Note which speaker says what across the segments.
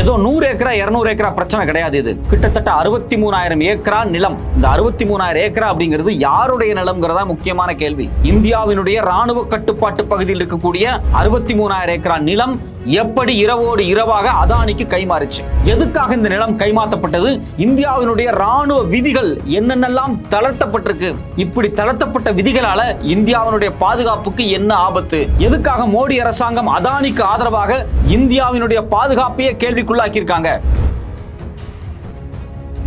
Speaker 1: ஏதோ நூறு ஏக்கரா இருநூறு ஏக்கரா பிரச்சனை கிடையாது இது. கிட்டத்தட்ட அறுபத்தி மூணாயிரம் ஏக்கரா நிலம். இந்த அறுபத்தி மூணாயிரம் ஏக்கரா அப்படிங்கிறது யாருடைய நிலம்ங்கிறதா முக்கியமான கேள்வி. இந்தியாவினுடைய ராணுவ கட்டுப்பாட்டு பகுதியில் இருக்கக்கூடிய அறுபத்தி மூணாயிரம் ஏக்கரா நிலம் எப்படி இரவோடு இரவாக அதானிக்கு கைமாறுச்சு? எதுக்காக இந்த நிலம் கைமாற்றப்பட்டது? இந்தியாவினுடைய ராணுவ விதிகள் என்னென்னலாம் தளர்த்தப்பட்டிருக்கு? இப்படி தளர்த்தப்பட்ட விதிகளால இந்தியாவினுடைய பாதுகாப்புக்கு என்ன ஆபத்து? எதுக்காக மோடி அரசாங்கம் அதானிக்கு ஆதரவாக இந்தியாவினுடைய பாதுகாப்பையே கேள்விக்குள்ளாக்கியிருக்காங்க?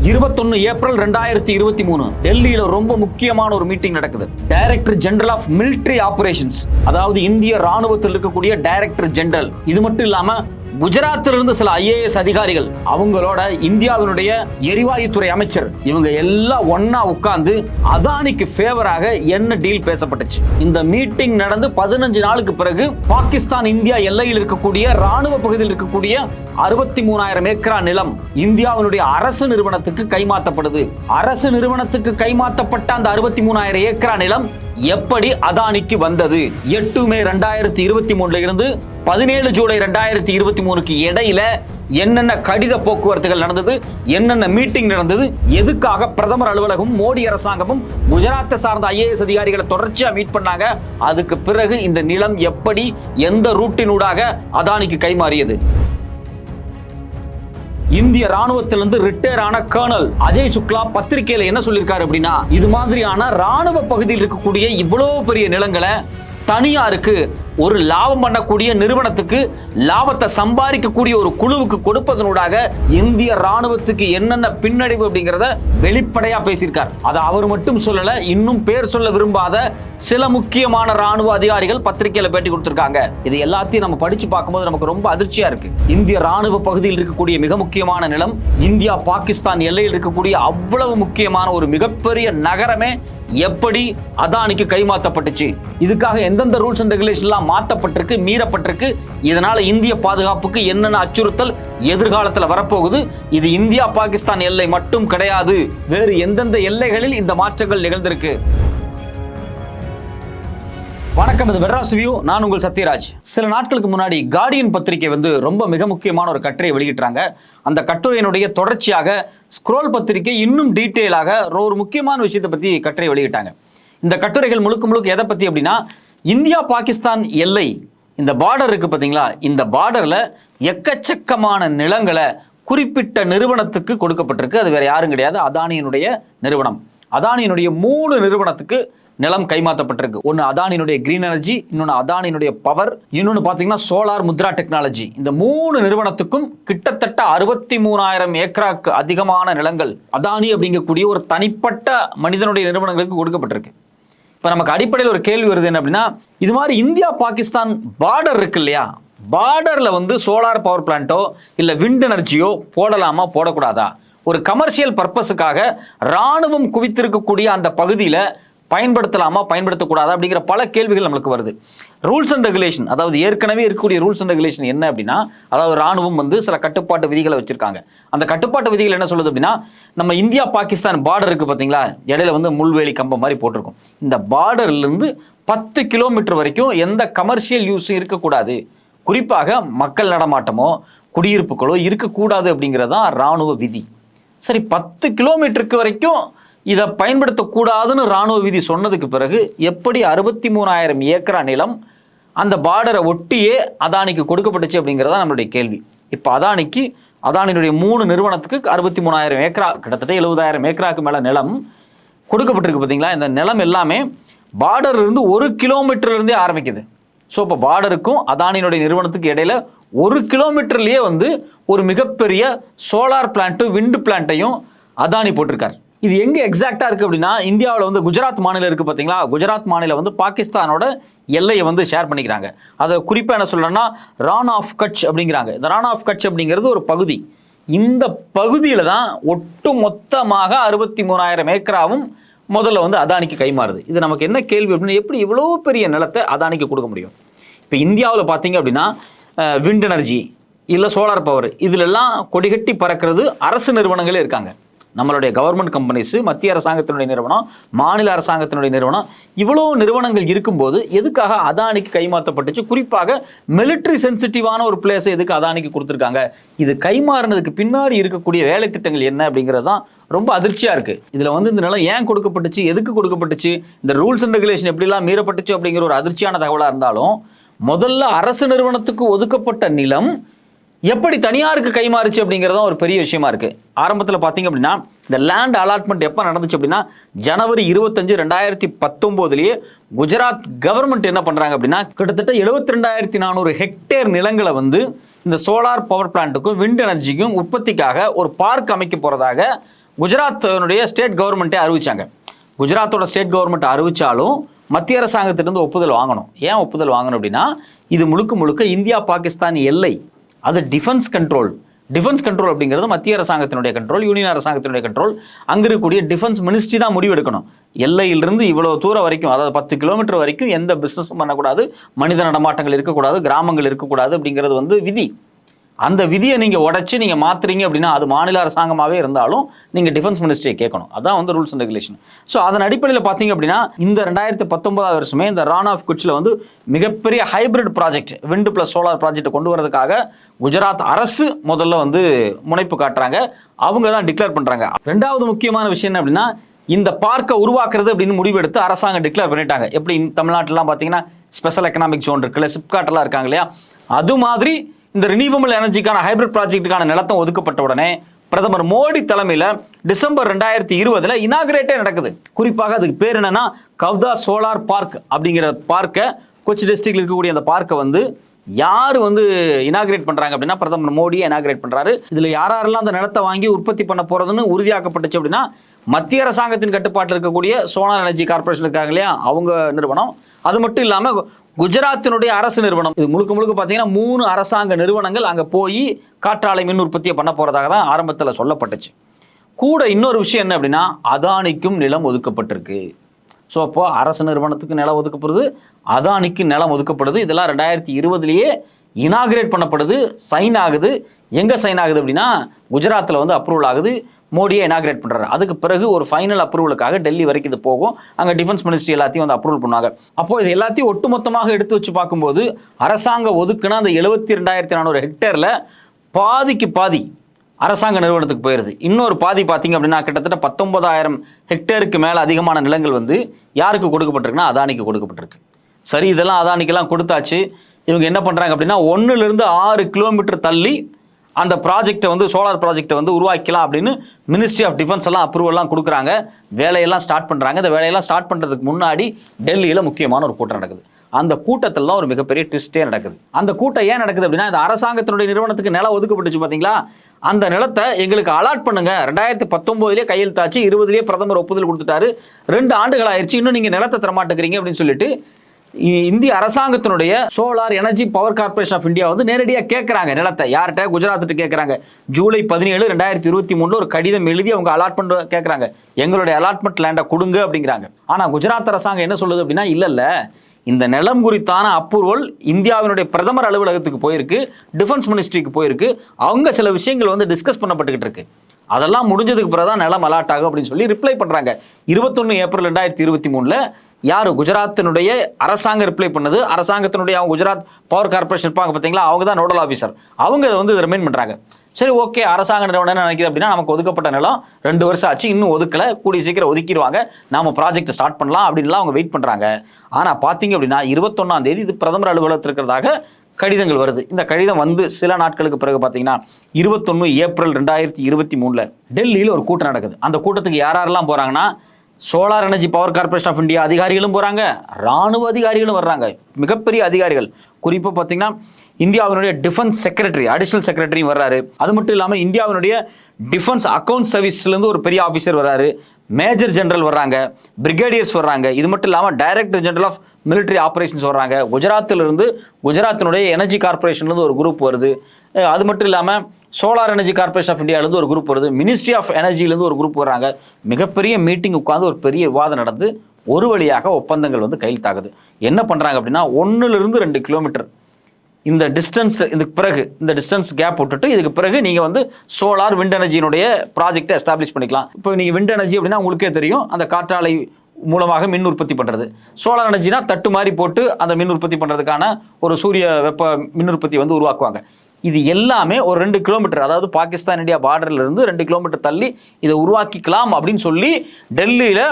Speaker 1: இருபத்தொன்னு ஏப்ரல் ரெண்டாயிரத்தி இருபத்தி மூணு. டெல்லியில ரொம்ப முக்கியமான ஒரு மீட்டிங் நடக்குது. Director general of military operations அதாவது இந்திய ராணுவத்தில் இருக்கக்கூடிய டைரக்டர் ஜெனரல் இது மட்டும் இல்லாம குஜராத்தில் இருந்து சில ஐஏஎஸ் அதிகாரிகள் அவங்களோட இந்தியாவினுடைய எரிவாயுத்துறை அமைச்சர் இவங்க எல்லாம் ஒன்னா உட்கார்ந்து அதானிக்கு ஃபேவராக என்ன டீல் பேசப்பட்டுச்சு. இந்த மீட்டிங் நடந்து பதினஞ்சு நாளுக்கு பிறகு பாகிஸ்தான் இந்தியா எல்லையில் இருக்கக்கூடிய ராணுவ பகுதியில் இருக்கக்கூடிய அறுபத்தி மூணாயிரம் ஏக்கரா நிலம் இந்தியாவினுடைய அரசு நிறுவனத்துக்கு கைமாற்றப்படுது அரசு நிறுவனத்துக்கு கைமாற்றப்பட்ட அந்த அறுபத்தி மூணாயிரம் ஏக்கரா நிலம் எப்படி அதானிக்கு வந்தது? எட்டு மே ரெண்டாயிரத்தி இருபத்தி மூணுல இருந்து பதினேழு ஜூலை ரெண்டாயிரத்தி இருபத்தி மூணுக்கு இடையில என்னென்ன கடித போக்குவரத்துகள் நடந்தது? என்னென்ன மீட்டிங் நடந்தது? எதுக்காக பிரதமர் அலுவலகம் மோடி அரசாங்கமும் குஜராத்தை சார்ந்த ஐஏஎஸ் அதிகாரிகளை தொடர்ச்சியாக மீட் பண்ணாங்க? அதுக்கு பிறகு இந்த நிலம் எப்படி எந்த ரூட்டினூடாக அதானிக்கு கைமாறியது? இந்திய ராணுவத்திலிருந்து ரிட்டையர் ஆன கர்னல் அஜய் சுக்லா பத்திரிகையில என்ன சொல்லியிருக்காரு அப்படின்னா இது மாதிரியான ராணுவ பகுதியில் இருக்கக்கூடிய இவ்வளவு பெரிய நிலங்களை தனியாருக்கு ஒரு லாபம் பண்ணக்கூடிய நிறுவனத்துக்கு லாபத்தை சம்பாதிக்கக்கூடிய ஒரு குழுவுக்கு கொடுப்பதனூடாக இந்திய ராணுவத்துக்கு என்னென்ன பின்னடைவு அப்படிங்கிறத வெளிப்படையா பேசியிருக்கார். அதை அவர் மட்டும் சொல்லல இன்னும் பேர் சொல்ல விரும்பாத சில முக்கியமான ராணுவ அதிகாரிகள் பத்திரிகையில பேட்டி கொடுத்திருக்காங்க. இது எல்லாத்தையும் நம்ம படிச்சு பார்க்கும்போது நமக்கு ரொம்ப அதிர்ச்சியா இருக்கு. இந்திய ராணுவ பகுதியில் இருக்கக்கூடிய மிக முக்கியமான நிலம் இந்தியா பாகிஸ்தான் எல்லையில் இருக்கக்கூடிய அவ்வளவு முக்கியமான ஒரு மிகப்பெரிய நகரமே எப்படி அதானிக்கு கைமாற்றப்பட்டுச்சு இதுக்காக எந்தெந்த ரூல்ஸ் அண்ட் ரெகுலேஷன்லாம் மாற்றப்பட்டிருக்கு மீறப்பட்டிருக்கு. இதனால் இந்திய பாதுகாப்புக்கு என்னென்ன அச்சுறுத்தல் எதிர்காலத்தில் வரப்போகுது? இது இந்தியா பாகிஸ்தான் எல்லை மட்டும் கிடையாது. வேறு எந்தெந்த எல்லைகளில் இந்த மாற்றங்கள் நிகழ்ந்திருக்கு? வணக்கம் இது மெட்ராஸ் வியூ. நான் உங்கள் சத்யராஜ். சில நாட்களுக்கு முன்னாடி கார்டியன் பத்திரிகை வந்து ரொம்ப மிக முக்கியமான ஒரு கட்டுரையை வெளியிட்டாங்க. அந்த கட்டுரையினுடைய தொடர்ச்சியாக ஸ்க்ரோல் பத்திரிகை இன்னும் டீட்டெயிலாக ஒரு முக்கியமான விஷயத்தை பற்றி கட்டுரை வெளியிட்டாங்க. இந்த கட்டுரைகள் முழுக்க முழுக்க எதை பற்றி அப்படின்னா இந்தியா பாகிஸ்தான் எல்லை இந்த பார்டர் இருக்கு பார்த்தீங்களா? இந்த பார்டரில் எக்கச்சக்கமான நிலங்களை குறிப்பிட்ட நிறுவனத்துக்கு கொடுக்கப்பட்டிருக்கு. அது வேற யாரும் கிடையாது. அதானியினுடைய நிறுவனம். அதானியினுடைய மூணு நிறுவனத்துக்கு நிலம் கைமாற்றப்பட்டிருக்கு. ஒன்று அதானியினுடைய கிரீன் எனர்ஜி இன்னொன்று அதானியினுடைய பவர் இன்னொன்று பார்த்தீங்கன்னா சோலார் முத்ரா டெக்னாலஜி இந்த மூணு நிறுவனத்துக்கும் கிட்டத்தட்ட அறுபத்தி மூணாயிரம் ஏக்கராக்கு அதிகமான நிலங்கள் அதானி அப்படிங்கக்கூடிய ஒரு தனிப்பட்ட மனிதனுடைய நிறுவனங்களுக்கு கொடுக்கப்பட்டிருக்கு. இப்போ நமக்கு அடிப்படையில் ஒரு கேள்வி வருது என்ன அப்படின்னா இது மாதிரி இந்தியா பாகிஸ்தான் பார்டர் இருக்கு இல்லையா? பார்டரில் வந்து சோலார் பவர் பிளான்ட்டோ இல்லை விண்ட் எனர்ஜியோ போடலாமா போடக்கூடாதா? ஒரு கமர்ஷியல் பர்பஸுக்காக ராணுவம் குவித்திருக்கக்கூடிய அந்த பகுதியில் பயன்படுத்தலாமா பயன்படுத்தக்கூடாதா அப்படிங்கிற பல கேள்விகள் நம்மளுக்கு வருது. ரூல்ஸ் அண்ட் ரெகுலேஷன் அதாவது ஏற்கனவே இருக்கக்கூடிய ரூல்ஸ் அண்ட் ரெகுலேஷன் என்ன அப்படின்னா அதாவது ராணுவம் வந்து சில கட்டுப்பாட்டு விதிகளை வச்சிருக்காங்க. அந்த கட்டுப்பாட்டு விதிகள் என்ன சொல்லுது அப்படின்னா நம்ம இந்தியா பாகிஸ்தான் பார்டர் இருக்கு பார்த்தீங்களா? இடையில வந்து முள்வேலி கம்பம் மாதிரி போட்டிருக்கும். இந்த பார்டர்லேருந்து பத்து கிலோமீட்டர் வரைக்கும் எந்த கமர்ஷியல் யூஸும் இருக்கக்கூடாது. குறிப்பாக மக்கள் நடமாட்டமோ குடியிருப்புகளோ இருக்கக்கூடாது அப்படிங்கிறது தான் ராணுவ விதி. சரி பத்து கிலோமீட்டருக்கு வரைக்கும் இதை பயன்படுத்தக்கூடாதுன்னு ராணுவ விதி சொன்னதுக்கு பிறகு எப்படி அறுபத்தி மூணாயிரம் ஏக்கரா நிலம் அந்த பார்டரை ஒட்டியே அதானிக்கு கொடுக்கப்பட்டுச்சு அப்படிங்கிறதா நம்மளுடைய கேள்வி. இப்போ அதானிக்கு அதானியினுடைய மூணு நிறுவனத்துக்கு அறுபத்தி மூணாயிரம் ஏக்கரா கிட்டத்தட்ட எழுபதாயிரம் ஏக்கராக்கு மேலே நிலம் கொடுக்கப்பட்டிருக்கு பார்த்தீங்களா இந்த நிலம் எல்லாமே பார்டர் இருந்து ஒரு கிலோமீட்டர்லேருந்தே ஆரம்பிக்குது. ஸோ இப்போ பார்டருக்கும் அதானியினுடைய நிறுவனத்துக்கு இடையில ஒரு கிலோமீட்டர்லேயே வந்து ஒரு மிகப்பெரிய சோலார் பிளான்ட்டு விண்டு பிளான்ட்டையும் அதானி போட்டிருக்கார். இது எங்க எக்ஸாக்டா இருக்கு அப்படின்னா இந்தியாவில் வந்து குஜராத் மாநிலம் இருக்கு பார்த்தீங்களா குஜராத் மாநிலம் வந்து பாகிஸ்தானோட எல்லையை வந்து ஷேர் பண்ணிக்கிறாங்க. அதை குறிப்பா என்ன சொல்றேன்னா ரான் ஆஃப் கட்ச் அப்படிங்கிறாங்க. இந்த ரான் ஆஃப் கட்ச் அப்படிங்கிறது ஒரு பகுதி. இந்த பகுதியில தான் ஒட்டு மொத்தமாக அறுபத்தி மூணாயிரம் ஏக்கராவும் முதல்ல வந்து அதானிக்கு கைமாறுது. இது நமக்கு என்ன கேள்வி அப்படின்னா எப்படி இவ்வளோ பெரிய நிலத்தை அதானிக்கு கொடுக்க முடியும்? இப்போ இந்தியாவில் பார்த்தீங்க அப்படின்னா விண்ட் எனர்ஜி இல்லை சோலார் பவர் இதிலெல்லாம் கொடிகட்டி பறக்கிறது அரசு நிறுவனங்களே இருக்காங்க. நம்மளுடைய கவர்மெண்ட் கம்பெனிஸ் மத்திய அரசாங்கத்தினுடைய நிறுவனம் மாநில அரசாங்கத்தினுடைய நிறுவனம் இவ்வளோ நிறுவனங்கள் இருக்கும்போது எதுக்காக அதானிக்கு கைமாற்றப்பட்டுச்சு? குறிப்பாக மிலிட்ரி சென்சிட்டிவான ஒரு பிளேஸை எதுக்கு அதானிக்கு கொடுத்துருக்காங்க? இது கைமாறினதுக்கு பின்னாடி இருக்கக்கூடிய வேலை திட்டங்கள் என்ன அப்படிங்கிறது தான் ரொம்ப அதிர்ச்சியாக இருக்குது இதில் வந்து இந்த நிலம் ஏன் கொடுக்கப்பட்டுச்சு? எதுக்கு கொடுக்கப்பட்டுச்சு? இந்த ரூல்ஸ் அண்ட் ரெகுலேஷன் எப்படிலாம் மீறப்பட்டுச்சு அப்படிங்கிற ஒரு அதிர்ச்சியான தகவலாக இருந்தாலும் முதல்ல அரசு நிறுவனத்துக்கு ஒதுக்கப்பட்ட நிலம் எப்படி தனியாருக்கு கைமாறுச்சு அப்படிங்கிறது தான் ஒரு பெரிய விஷயமா இருக்கு. ஆரம்பத்தில் பார்த்தீங்க அப்படின்னா இந்த லேண்ட் அலாட்மெண்ட் எப்போ நடந்துச்சு அப்படின்னா ஜனவரி இருபத்தஞ்சு ரெண்டாயிரத்தி பத்தொம்போதுலேயே குஜராத் கவர்மெண்ட் என்ன பண்ணுறாங்க அப்படின்னா கிட்டத்தட்ட எழுபத்தி ரெண்டாயிரத்தி நானூறு ஹெக்டேர் நிலங்களை வந்து இந்த சோலார் பவர் பிளான்ட்டுக்கும் விண்ட் எனர்ஜிக்கும் உற்பத்திக்காக ஒரு பார்க் அமைக்க போகிறதாக குஜராத்தினுடைய ஸ்டேட் கவர்மெண்ட்டே அறிவிச்சாங்க. குஜராத்தோட ஸ்டேட் கவர்மெண்ட் அறிவிச்சாலும் மத்திய அரசாங்கத்திலிருந்து ஒப்புதல் வாங்கணும். ஏன் ஒப்புதல் வாங்கணும் அப்படின்னா இது முழுக்க முழுக்க இந்தியா பாகிஸ்தான் எல்லை அது டிஃபென்ஸ் கண்ட்ரோல் டிஃபென்ஸ் கண்ட்ரோல் அப்படிங்கிறது மத்திய அரசாங்கத்தினுடைய கண்ட்ரோல் யூனியன் அரசாங்கத்தினுடைய கண்ட்ரோல் அங்கே இருக்கக்கூடிய டிஃபென்ஸ் மினிஸ்ட்ரி தான் முடிவெடுக்கணும். எல்லையிலிருந்து இவ்வளோ தூரம் வரைக்கும் அதாவது பத்து கிலோமீட்டர் வரைக்கும் எந்த பிஸ்னஸும் பண்ணக்கூடாது. மனித நடமாட்டங்கள் இருக்கக்கூடாது கிராமங்கள் இருக்கக்கூடாது அப்படிங்கிறது வந்து விதி. அந்த விதியை நீங்கள் உடச்சி நீங்கள் மாற்றுறீங்க அப்படின்னா அது மாநில அரசாங்கமாகவே இருந்தாலும் நீங்கள் டிஃபென்ஸ் மினிஸ்ட்ரியை கேட்கணும். அதான் வந்து ரூல்ஸ் அண்ட் ரெகுலேஷன் ஸோ அதன் அடிப்படையில் பார்த்தீங்க அப்படின்னா இந்த ரெண்டாயிரத்தி பத்தொன்பதாவது வருஷமே இந்த ரான் ஆஃப் குட்சில் வந்து மிகப்பெரிய hybrid project wind plus solar project கொண்டு வரதுக்காக குஜராத் அரசு முதல்ல வந்து முனைப்பு காட்டுறாங்க. அவங்க தான் டிக்ளேர் பண்ணுறாங்க ரெண்டாவது முக்கியமான விஷயம் என்ன அப்படின்னா இந்த பார்க்கை உருவாக்குறது அப்படின்னு முடிவெடுத்து அரசாங்கம் டிக்ளேர் பண்ணிட்டாங்க. எப்படி? தமிழ்நாட்டிலாம் பார்த்தீங்கன்னா ஸ்பெஷல் எக்கனாமிக் ஜோன் இருக்குல்ல சிப்காட்டெல்லாம் இருக்காங்க இல்லையா? அது மாதிரி இந்த ரினியூவபிள் எனர்ஜிக்கான ஹைபிரிட் ப்ராஜெக்ட்டுக்கான நிலத்தம் ஒதுக்கப்பட்ட உடனே பிரதமர் மோடி தலைமையில் டிசம்பர் ரெண்டாயிரத்தி இருபதில் இனாகிரேட்டே நடக்குது. குறிப்பாக அதுக்கு பேர் என்னன்னா கவ்தா சோலார் பார்க் அப்படிங்கிற பார்க்கை கொச்சி டிஸ்ட்ரிக்ட்ல இருக்கக்கூடிய அந்த பார்க்கை வந்து யார் வந்து இனாகிரேட் பண்ணுறாங்க அப்படின்னா பிரதமர் மோடியை இனாகிரேட் பண்ணுறாரு இதில் யாரெல்லாம் அந்த நிலத்தை வாங்கி உற்பத்தி பண்ண போகிறதுன்னு உறுதியாக்கப்பட்டுச்சு அப்படின்னா மத்திய அரசாங்கத்தின் கட்டுப்பாட்டில் இருக்கக்கூடிய சோலார் எனர்ஜி கார்பரேஷன் இருக்காங்க இல்லையா? அவங்க நிறுவனம். அது மட்டும் இல்லாமல் குஜராத்தினுடைய அரசு நிறுவனம். இது முழுக்க முழுக்க பார்த்தீங்கன்னா மூணு அரசாங்க நிறுவனங்கள் அங்கே போய் காற்றாலை மின் உற்பத்தியை பண்ண போகிறதாக தான் ஆரம்பத்தில் சொல்லப்பட்டுச்சு. கூட இன்னொரு விஷயம் என்ன அப்படின்னா அதானிக்கும் நிலம் ஒதுக்கப்பட்டிருக்கு. ஸோ அப்போது அரசு நிறுவனத்துக்கு நிலம் ஒதுக்கப்படுது அதானிக்கு நிலம் ஒதுக்கப்படுது. இதெல்லாம் ரெண்டாயிரத்தி இருபதுலேயே இனாகிரேட் பண்ணப்படுது சைன் ஆகுது. எங்கே சைன் ஆகுது அப்படின்னா குஜராத்தில் வந்து அப்ரூவல் ஆகுது. மோடியை இனாகிரேட் பண்ணுறாரு அதுக்கு பிறகு ஒரு ஃபைனல் அப்ரூவலுக்காக டெல்லி வரைக்கும் இது போகும். அங்கே டிஃபென்ஸ் மினிஸ்ட்ரி எல்லாத்தையும் வந்து அப்ரூவல் பண்ணுவாங்க. அப்போ இது எல்லாத்தையும் ஒட்டுமொத்தமாக எடுத்து வச்சு பார்க்கும்போது அரசாங்கம் ஒதுக்குனா அந்த எழுபத்தி ரெண்டாயிரத்தி நானூறு ஹெக்டேரில் பாதிக்கு பாதி அரசாங்க நிறுவனத்துக்கு போயிடுது இன்னொரு பாதி பார்த்திங்க அப்படின்னா கிட்டத்தட்ட பத்தொன்பதாயிரம் ஹெக்டேருக்கு மேலே அதிகமான நிலங்கள் வந்து யாருக்கு கொடுக்கப்பட்டிருக்குன்னா அதானிக்கு கொடுக்கப்பட்டிருக்கு. சரி இதெல்லாம் அதானிக்கெல்லாம் கொடுத்தாச்சு. இவங்க என்ன பண்ணுறாங்க அப்படின்னா ஒன்றுலேருந்து ஆறு கிலோமீட்டர் தள்ளி அந்த ப்ராஜெக்டை வந்து சோலார் ப்ராஜெக்டை வந்து உருவாக்கலாம் அப்படின்னு மினிஸ்ட்ரி ஆஃப் டிஃபென்ஸ் எல்லாம் அப்ரூவல்லாம் கொடுக்குறாங்க. வேலையெல்லாம் ஸ்டார்ட் பண்ணுறாங்க இந்த வேலையெல்லாம் ஸ்டார்ட் பண்ணுறதுக்கு முன்னாடி டெல்லியில் முக்கியமான ஒரு கூட்டம் நடக்குது. அந்த கூட்டத்தில் தான் ஒரு மிகப்பெரிய ட்விஸ்டே நடக்குது. அந்த கூட்டம் ஏன் நடக்குது அப்படின்னா இந்த அரசாங்கத்தினுடைய நிறுவனத்துக்கு நிலம் ஒதுக்கப்பட்டுச்சு பார்த்தீங்களா அந்த நிலத்தை எங்களுக்கு அலாட் பண்ணுங்க. ரெண்டாயிரத்தி பத்தொம்போதுலேயே கையெழுத்தாச்சு. இருபதுலேயே பிரதமர் ஒப்புதல் கொடுத்துட்டாரு. ரெண்டு ஆண்டுகள் ஆயிடுச்சு இன்னும் நீங்கள் நிலத்தை தரமாட்டேங்கிறீங்க அப்படின்னு சொல்லிட்டு இந்திய அரசாங்கத்தினுடைய solar energy power corporation of India வந்து நேரடியாக கேட்குறாங்க நிலத்தை. யார்கிட்ட? குஜராத்திட்ட கேட்குறாங்க ஜூலை பதினேழு ரெண்டாயிரத்தி இருபத்தி மூணில் ஒரு கடிதம் எழுதி அவங்க அலாட்மெண்ட் கேட்குறாங்க எங்களுடைய அலாட்மெண்ட் லேண்டை கொடுங்க அப்படிங்கிறாங்க. ஆனால் குஜராத் அரசாங்கம் என்ன சொல்லுது அப்படின்னா இல்லை இல்லை. இந்த நிலம் குறித்தான அப்ரூவல் இந்தியாவினுடைய பிரதமர் அலுவலகத்துக்கு போயிருக்கு டிஃபென்ஸ் மினிஸ்ட்ரிக்கு போயிருக்கு. அவங்க சில விஷயங்கள் வந்து டிஸ்கஸ் பண்ணப்பட்டுக்கிட்டு இருக்கு. அதெல்லாம் முடிஞ்சதுக்கு பிறகு தான் நிலம் அலாட் ஆகும் அப்படின்னு சொல்லி ரிப்ளை பண்ணுறாங்க இருபத்தொன்று ஏப்ரல் ரெண்டாயிரத்தி இருபத்தி மூணில் யார்? குஜராத்தினுடைய அரசாங்கம் ரிப்ளை பண்ணது. அரசாங்கத்தினுடைய அவங்க குஜராத் பவர் கார்பரேஷன் இருப்பாங்க பார்த்தீங்களா? அவங்க தான் நோடல் ஆஃபீஸர் அவங்க இதை வந்து ரிமைன் பண்ணுறாங்க சரி ஓகே அரசாங்க நிறுவனம் என்ன நினைக்குது அப்படின்னா நமக்கு ஒதுக்கப்பட்ட நிலம் ரெண்டு வருஷம் ஆச்சு இன்னும் ஒதுக்கல. கூடிய சீக்கிரம் ஒதுக்கிடுவாங்க. நாம ப்ராஜெக்ட் ஸ்டார்ட் பண்ணலாம் அப்படின்லாம் அவங்க வெயிட் பண்ணுறாங்க ஆனால் பார்த்தீங்க அப்படின்னா இருபத்தொன்னாம் தேதி இது பிரதமர் அலுவலகத்தில் இருக்கிறதாக கடிதங்கள் வருது. இந்த கடிதம் வந்து சில நாட்களுக்கு பிறகு பார்த்தீங்கன்னா இருபத்தொன்று ஏப்ரல் ரெண்டாயிரத்தி இருபத்தி மூணில் டெல்லியில் ஒரு கூட்டம் நடக்குது. அந்த கூட்டத்துக்கு யார் யாரெல்லாம் போகிறாங்கன்னா solar energy power corporation of India அதிகாரிகளும் போகிறாங்க ராணுவ அதிகாரிகளும் வர்றாங்க. மிகப்பெரிய அதிகாரிகள். குறிப்பாக பார்த்தீங்கன்னா இந்தியாவினுடைய டிஃபென்ஸ் செக்ரட்டரி அடிஷனல் செக்ரட்டரியும் வர்றாரு. அது மட்டும் இல்லாமல் இந்தியாவினுடைய டிஃபென்ஸ் அக்கௌண்ட் சர்வீஸ்லேருந்து ஒரு பெரிய ஆஃபீஸர் வர்றாரு. மேஜர் ஜெனரல் வர்றாங்க. பிரிகேடியர்ஸ் வர்றாங்க. இது மட்டும் இல்லாமல் director general of military operations வர்றாங்க. குஜராத்தில் இருந்து குஜராத்தினுடைய எனர்ஜி கார்பரேஷன்லேருந்து ஒரு குரூப் வருது. அது மட்டும் இல்லாமல் சோலார் எனர்ஜி கார்பரேஷன் ஆஃப் இந்தியாவிலேருந்து ஒரு குரூப் வருது. மினிஸ்ட்ரி ஆஃப் எனர்ஜிலேருந்து ஒரு குரூப் வர்றாங்க. மிகப்பெரிய மீட்டிங் உட்காந்து ஒரு பெரிய விவாதம் நடந்து ஒரு வழியாக ஒப்பந்தங்கள் வந்து கையெழுத்தாகுது என்ன பண்ணுறாங்க அப்படின்னா ஒன்றுலேருந்து ரெண்டு கிலோமீட்டர் இந்த டிஸ்டன்ஸ் இதுக்கு பிறகு இந்த டிஸ்டன்ஸ் கேப் விட்டுட்டு இதுக்கு பிறகு நீங்கள் வந்து சோலார் விண்ட் எனர்ஜியினுடைய ப்ராஜெக்டை எஸ்டாப்ளிஷ் பண்ணிக்கலாம். இப்போ நீங்கள் விண்ட் எனர்ஜி அப்படின்னா உங்களுக்கே தெரியும். அந்த காற்றாலை மூலமாக மின் உற்பத்தி பண்ணுறது சோலார் எனர்ஜினா தட்டு மாதிரி போட்டு அந்த மின் உற்பத்தி பண்ணுறதுக்கான ஒரு சூரிய வெப்ப மின் உற்பத்தி வந்து உருவாக்குவாங்க. இது எல்லாமே ஒரு ரெண்டு கிலோமீட்டர் அதாவது பாகிஸ்தான் இந்தியா பார்டர்ல இருந்து ரெண்டு கிலோமீட்டர் தள்ளி இதை உருவாக்கிக்கலாம் அப்படின்னு சொல்லி டெல்லியில்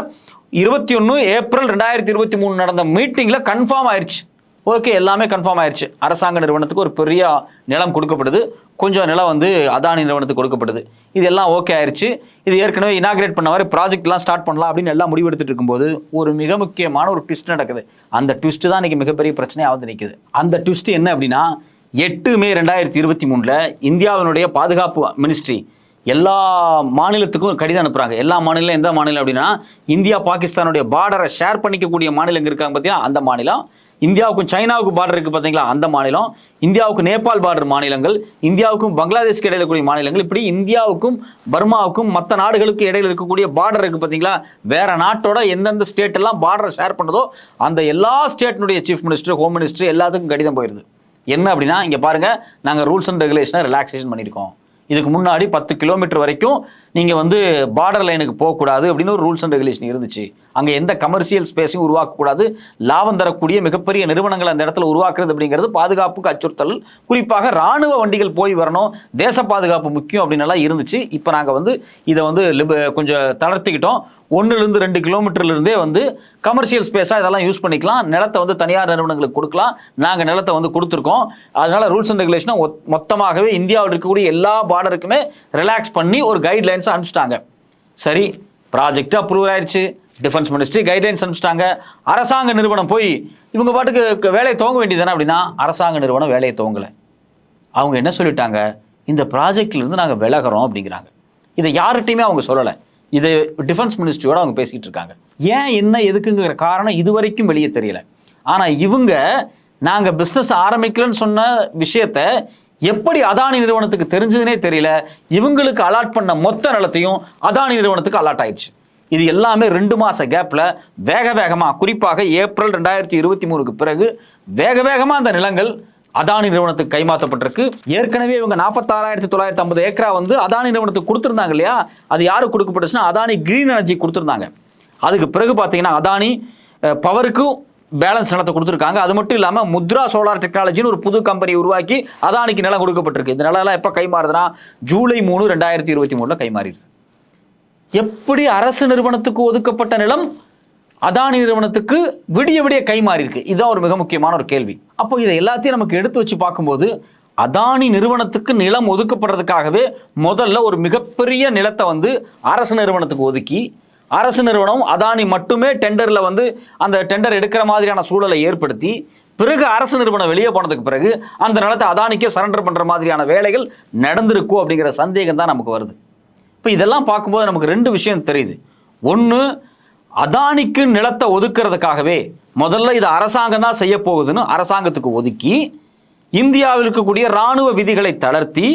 Speaker 1: இருபத்தி ஒன்று ஏப்ரல் ரெண்டாயிரத்தி இருபத்தி மூணு நடந்த மீட்டிங்கில் கன்ஃபார்ம் ஆயிடுச்சு ஓகே எல்லாமே கன்ஃபார்ம் ஆயிடுச்சு அரசாங்க நிறுவனத்துக்கு ஒரு பெரிய நிலம் கொடுக்கப்படுது. கொஞ்சம் நிலம் வந்து அதானி நிறுவனத்துக்கு கொடுக்கப்படுது. இது எல்லாம் ஓகே ஆயிடுச்சு இது ஏற்கனவே இனாகிரேட் பண்ண மாதிரி ப்ராஜெக்ட்லாம் ஸ்டார்ட் பண்ணலாம் அப்படின்னு எல்லாம் முடிவெடுத்துட்டு இருக்கும்போது ஒரு மிக முக்கியமான ஒரு ட்விஸ்ட் நடக்குது. அந்த ட்விஸ்ட் தான் இன்றைக்கி மிகப்பெரிய பிரச்சனையாக வந்து நிற்குது அந்த ட்விஸ்ட் என்ன அப்படின்னா எட்டு மே ரெண்டாயிரத்தி இருபத்தி மூணில் இந்தியாவினுடைய பாதுகாப்பு மினிஸ்ட்ரி எல்லா மாநிலத்துக்கும் கடிதம் அனுப்புகிறாங்க எல்லா மாநிலம் எந்த மாநிலம் அப்படின்னா இந்தியா பாகிஸ்தானுடைய பார்டரை ஷேர் பண்ணிக்கக்கூடிய மாநிலங்கள் இருக்காங்க பார்த்தீங்கன்னா அந்த மாநிலம். இந்தியாவுக்கும் சைனாவுக்கு பார்டர் இருக்குது பார்த்தீங்களா அந்த மாநிலம். இந்தியாவுக்கு நேபாள் பார்டர் மாநிலங்கள். இந்தியாவுக்கும் பங்களாதேஷ்க்கு இடையில் இருக்கக்கூடிய மாநிலங்கள். இப்படி இந்தியாவுக்கும் பர்மாவுக்கும் மற்ற நாடுகளுக்கு இடையில இருக்கக்கூடிய பார்டர் இருக்குது பார்த்தீங்களா வேறு நாட்டோட எந்தெந்த ஸ்டேட் எல்லாம் பார்டரை ஷேர் பண்ணுதோ அந்த எல்லா ஸ்டேட்டினுடைய சீஃப் மினிஸ்டர் ஹோம் மினிஸ்டர் எல்லாத்துக்கும் கடிதம் போயிடுது என்ன அப்படின்னா இங்கே பாருங்க நாங்கள் ரூல்ஸ் அண்ட் ரெகுலேஷனை ரிலாக்ஸேஷன் பண்ணியிருக்கோம் இதுக்கு முன்னாடி பத்து கிலோமீட்டர் வரைக்கும் நீங்கள் வந்து பார்டர் லைனுக்கு போகக்கூடாது அப்படின்னு ஒரு ரூல்ஸ் அண்ட் ரெகுலேஷன் இருந்துச்சு. அங்கே எந்த கமர்ஷியல் ஸ்பேஸையும் உருவாக்கக்கூடாது. லாபம் தரக்கூடிய மிகப்பெரிய நிறுவனங்கள் அந்த இடத்துல உருவாக்குறது அப்படிங்கிறது பாதுகாப்புக்கு அச்சுறுத்தல். குறிப்பாக ராணுவ வண்டிகள் போய் வரணும். தேச பாதுகாப்பு முக்கியம் அப்படின்னு எல்லாம் இருந்துச்சு. இப்போ நாங்கள் வந்து இதை வந்து கொஞ்சம் தளர்த்திக்கிட்டோம். ஒன்றுலேருந்து ரெண்டு கிலோமீட்டர்லேருந்தே வந்து கமர்ஷியல் ஸ்பேஸாக இதெல்லாம் யூஸ் பண்ணிக்கலாம். நிலத்தை வந்து தனியார் நிறுவனங்களுக்கு கொடுக்கலாம். நாங்கள் நிலத்தை வந்து கொடுத்துருக்கோம். அதனால் ரூல்ஸ் அண்ட் ரெகுலேஷனை மொத்தமாகவே இந்தியாவில் இருக்கக்கூடிய எல்லா பார்டருக்குமே ரிலாக்ஸ் பண்ணி ஒரு கைட்லைன்ஸ் அனுப்பிச்சிட்டாங்க. சரி ப்ராஜெக்ட் அப்ரூவ் ஆயிடுச்சு. டிஃபென்ஸ் மினிஸ்ட்ரி கைட்லைன்ஸ் அனுப்பிச்சிட்டாங்க. அரசாங்க நிறுவனம் போய் இவங்க பாட்டுக்கு வேலையை துவங்க வேண்டியதானே அப்படின்னா அரசாங்க நிறுவனம் வேலையை துவங்கலை. அவங்க என்ன சொல்லிட்டாங்க? இந்த ப்ராஜெக்ட்ல இருந்து நாங்கள் விலகிறோம் அப்படிங்கிறாங்க. இதை யார்கிட்டையுமே அவங்க சொல்லலை. இதை டிஃபென்ஸ் மினிஸ்ட்ரியோட அவங்க பேசிக்கிட்டு இருக்காங்க. ஏன் என்ன எதுக்குங்கிற காரணம் இது வரைக்கும் வெளியே தெரியல. ஆனால் இவங்க நாங்கள் பிஸ்னஸ் ஆரம்பிக்கலன்னு சொன்ன விஷயத்த எப்படி அதானி நிறுவனத்துக்கு தெரிஞ்சதுனே தெரியல. இவங்களுக்கு அலாட் பண்ண மொத்த நிலத்தையும் அதானி நிறுவனத்துக்கு அலாட் ஆயிடுச்சு. இது எல்லாமே ரெண்டு மாச கேப்ல வேக வேகமா குறிப்பாக ஏப்ரல் ரெண்டாயிரத்தி இருபத்தி மூணுக்கு பிறகு வேக வேகமா அந்த நிலங்கள் அதானி நிறுவனத்துக்கு கைமாற்றப்பட்டிருக்கு ஏற்கனவே இவங்க நாற்பத்தாறாயிரத்தி தொள்ளாயிரத்தி ஐம்பது ஏக்கரா வந்து அதானி நிறுவனத்துக்கு கொடுத்துருந்தாங்க இல்லையா? அது யாருக்கு கொடுக்கப்பட்டுச்சுன்னா அதானி கிரீன் எனர்ஜி கொடுத்துருந்தாங்க. அதுக்கு பிறகு பார்த்தீங்கன்னா அதானி பவருக்கும் பேலன்ஸ் நிலத்தை கொடுத்துருக்காங்க. அது மட்டும் இல்லாமல் முத்ரா சோலார் டெக்னாலஜின்னு ஒரு புது கம்பெனி உருவாக்கி அதானிக்கு நிலம் கொடுக்கப்பட்டிருக்கு. இந்த நிலம் எப்போ கைமாறுதுன்னா ஜூலை மூணு ரெண்டாயிரத்தி இருபத்தி மூணில் கைமாறிடுது. எப்படி அரசு நிறுவனத்துக்கு ஒதுக்கப்பட்ட நிலம் அதானி நிறுவனத்துக்கு விடிய விடிய கைமாறி இருக்கு இதுதான் ஒரு மிக முக்கியமான ஒரு கேள்வி. அப்போ இதை எல்லாத்தையும் நமக்கு எடுத்து வச்சு பார்க்கும்போது அதானி நிறுவனத்துக்கு நிலம் ஒதுக்கப்படுறதுக்காகவே முதல்ல ஒரு மிகப்பெரிய நிலத்தை வந்து அரசு நிறுவனத்துக்கு ஒதுக்கி அரசு நிறுவனம் அதானி மட்டுமே டெண்டரில் வந்து அந்த டெண்டர் எடுக்கிற மாதிரியான சூழலை ஏற்படுத்தி பிறகு அரசு நிறுவனம் வெளியே போனதுக்கு பிறகு அந்த நிலத்தை அதானிக்கே சரண்டர் பண்ணுற மாதிரியான வேலைகள் நடந்திருக்கும் அப்படிங்கிற சந்தேகம் தான் நமக்கு வருது. இப்போ இதெல்லாம் பார்க்கும்போது நமக்கு ரெண்டு விஷயம் தெரியுது. ஒன்று அதானிக்கு நிலத்தை ஒதுக்குறதுக்காகவே முதல்ல இது அரசாங்கம் தான் செய்ய போகுதுன்னு அரசாங்கத்துக்கு ஒதுக்கி இந்தியாவில் இருக்கக்கூடிய ராணுவ விதிகளை தளர்த்தி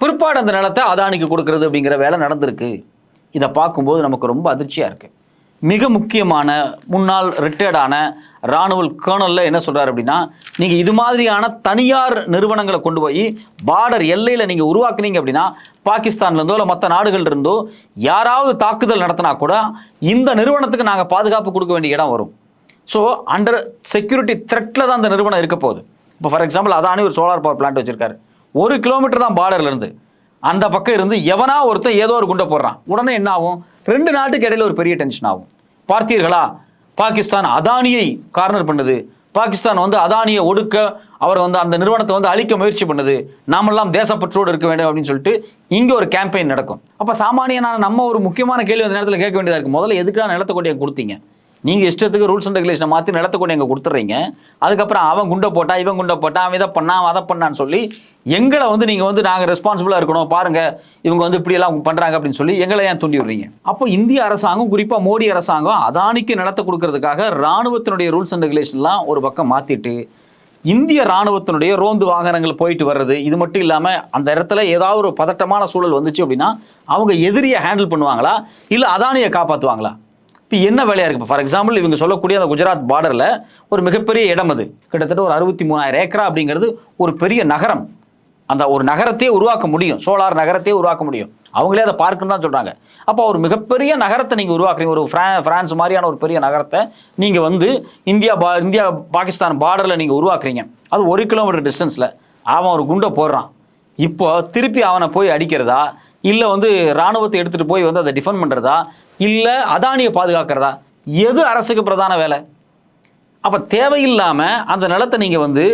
Speaker 1: பிற்பாடு அந்த நிலத்தை அதானிக்கு கொடுக்கறது அப்படிங்கிற வேலை நடந்திருக்கு. இதை பார்க்கும்போது நமக்கு ரொம்ப அதிர்ச்சியாக இருக்குது மிக முக்கியமான முன்னாள் ரிட்டையர்டான ராணுவல் கேர்னலில் என்ன சொல்கிறார் அப்படின்னா நீங்கள் இது மாதிரியான தனியார் நிறுவனங்களை கொண்டு போய் பார்டர் எல்லையில் நீங்கள் உருவாக்குனீங்க அப்படின்னா பாகிஸ்தான்லேருந்தோ இல்லை மற்ற நாடுகள் இருந்தோ யாராவது தாக்குதல் நடத்தினா கூட இந்த நிறுவனத்துக்கு நாங்கள் பாதுகாப்பு கொடுக்க வேண்டிய இடம் வரும். ஸோ அண்டர் செக்யூரிட்டி த்ரெட்டில் தான் அந்த நிறுவனம் இருக்க போகுது. இப்போ ஃபார் எக்ஸாம்பிள் அதானி ஒரு சோலார் பவர் பிளான்ட் வச்சுருக்காரு. ஒரு கிலோமீட்டர் தான் பார்டர்லேருந்து அந்த பக்கம் இருந்து எவனா ஒருத்தன் ஏதோ ஒரு குண்டை போடுறான். உடனே என்ன ஆகும்? ரெண்டு நாட்டுக்கு இடையில ஒரு பெரிய டென்ஷன் ஆகும். பார்த்தீர்களா? பாகிஸ்தான் அதானியை கார்னர் பண்ணுது. பாகிஸ்தான் வந்து அதானியை ஒடுக்க அவர் வந்து அந்த நிறுவனத்தை வந்து அழிக்க முயற்சி பண்ணுது. நாமெல்லாம் தேசப்பற்றோடு இருக்க வேண்டும் அப்படின்னு சொல்லிட்டு இங்கே ஒரு கேம்பெயின் நடக்கும். அப்போ சாமானியனான நம்ம ஒரு முக்கியமான கேள்வி அந்த நேரத்தில் கேட்க வேண்டியதாக இருக்கும் முதல்ல எதுக்கான நிலத்தை கொண்டு கொடுத்தீங்க? நீங்கள் இஷ்டத்துக்கு ரூல்ஸ் அண்ட் ரெகுலேஷனை மாற்றி நிலத்தை கொண்டு எங்க கொடுத்துட்றீங்க அதுக்கப்புறம் அவன் குண்டை போட்டா இவன் குண்டை போட்டா அவன் இதை பண்ணான் அவன் அதை பண்ணான்னு சொல்லி எங்களை வந்து நீங்கள் வந்து நாங்கள் ரெஸ்பான்சிபிளாக இருக்கணும். பாருங்கள் இவங்க வந்து இப்படியெல்லாம் பண்ணுறாங்க அப்படின்னு சொல்லி எங்களை ஏன் தூண்டி விடுறீங்க? அப்போ இந்திய அரசாங்கம் குறிப்பாக மோடி அரசாங்கம் அதானிக்கு நிலத்தை கொடுக்கறதுக்காக ராணுவத்தினுடைய ரூல்ஸ் அண்ட் ரெகுலேஷன்லாம் ஒரு பக்கம் மாற்றிட்டு இந்திய ராணுவத்தினுடைய ரோந்து வாகனங்கள் போயிட்டு வர்றது இது மட்டும் இல்லாமல் அந்த இடத்துல ஏதாவது ஒரு பதட்டமான சூழல் வந்துச்சு அப்படின்னா அவங்க எதிரியை ஹேண்டில் பண்ணுவாங்களா? இல்லை அதானியை காப்பாற்றுவாங்களா இப்போ என்ன வேலையாக இருக்குது ஃபார் எக்ஸாம்பிள் இவங்க சொல்லக்கூடிய அந்த குஜராத் பார்டரில் ஒரு மிகப்பெரிய இடம் அது. கிட்டத்தட்ட ஒரு அறுபத்தி மூணாயிரம் ஏக்கரா அப்படிங்கிறது ஒரு பெரிய நகரம். அந்த ஒரு நகரத்தையே உருவாக்க முடியும். சோலார் நகரத்தையே உருவாக்க முடியும். அவங்களே அதை பார்க்குன்னு தான் சொல்கிறாங்க அப்போ ஒரு மிகப்பெரிய நகரத்தை நீங்கள் உருவாக்குறீங்க. ஒரு ஃப்ரா ஃப்ரான்ஸ் மாதிரியான ஒரு பெரிய நகரத்தை நீங்கள் வந்து இந்தியா பா இந்தியா பாகிஸ்தான் பார்டரில் நீங்கள் உருவாக்குறீங்க. அது ஒரு கிலோமீட்டர் டிஸ்டன்ஸில் அவன் ஒரு குண்டை போடுறான். இப்போ திருப்பி அவனை போய் அடிக்கிறதா? இல்லை வந்து இராணுவத்தை எடுத்துகிட்டு போய் வந்து அதை டிஃபெண்ட் பண்ணுறதா இல்லை அதானியை பாதுகாக்கிறதா? எது அரசுக்கு பிரதான வேலை? அப்போ தேவையில்லாமல் அந்த நிலத்தை நீங்கள் வந்து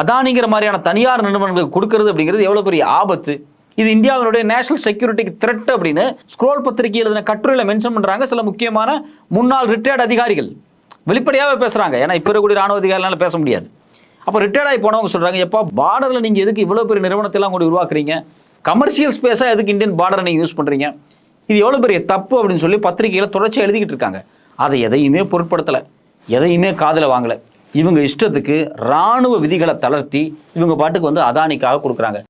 Speaker 1: அதானிங்கிற மாதிரியான தனியார் நிறுவனங்களுக்கு கொடுக்கறது அப்படிங்கிறது எவ்வளோ பெரிய ஆபத்து. இது இந்தியாவினுடைய நேஷனல் செக்யூரிட்டிக்கு த்ரெட் அப்படின்னு ஸ்க்ரோல் பத்திரிகை எழுதின கட்டுரையில் மென்ஷன் பண்ணுறாங்க சில முக்கியமான முன்னாள் ரிட்டையர்ட் அதிகாரிகள். வெளிப்படையாகவே பேசுகிறாங்க ஏன்னா இப்போ இருக்கக்கூடிய ராணுவ அதிகாரிகளால் பேச முடியாது. அப்போ ரிட்டையர்ட் ஆகி போனவங்க சொல்கிறாங்க எப்போ பார்டரில் நீங்கள் எதுக்கு இவ்வளோ பெரிய நிறுவனத்தெல்லாம் கூட உருவாக்குறீங்க? கமர்ஷியல் ஸ்பேஸாக எதுக்கு இந்தியன் பார்டரை நீங்கள் யூஸ் பண்ணுறீங்க இது எவ்வளோ பெரிய தப்பு அப்படின்னு சொல்லி பத்திரிகையில் தொடர்ச்சியாக எழுதிக்கிட்டு இருக்காங்க. அதை எதையுமே பொருட்படுத்தலை. எதையுமே காதில் வாங்கலை. இவங்க இஷ்டத்துக்கு ராணுவ விதிகளை தளர்த்தி இவங்க பாட்டுக்கு வந்து அதானிக்காக கொடுக்குறாங்க.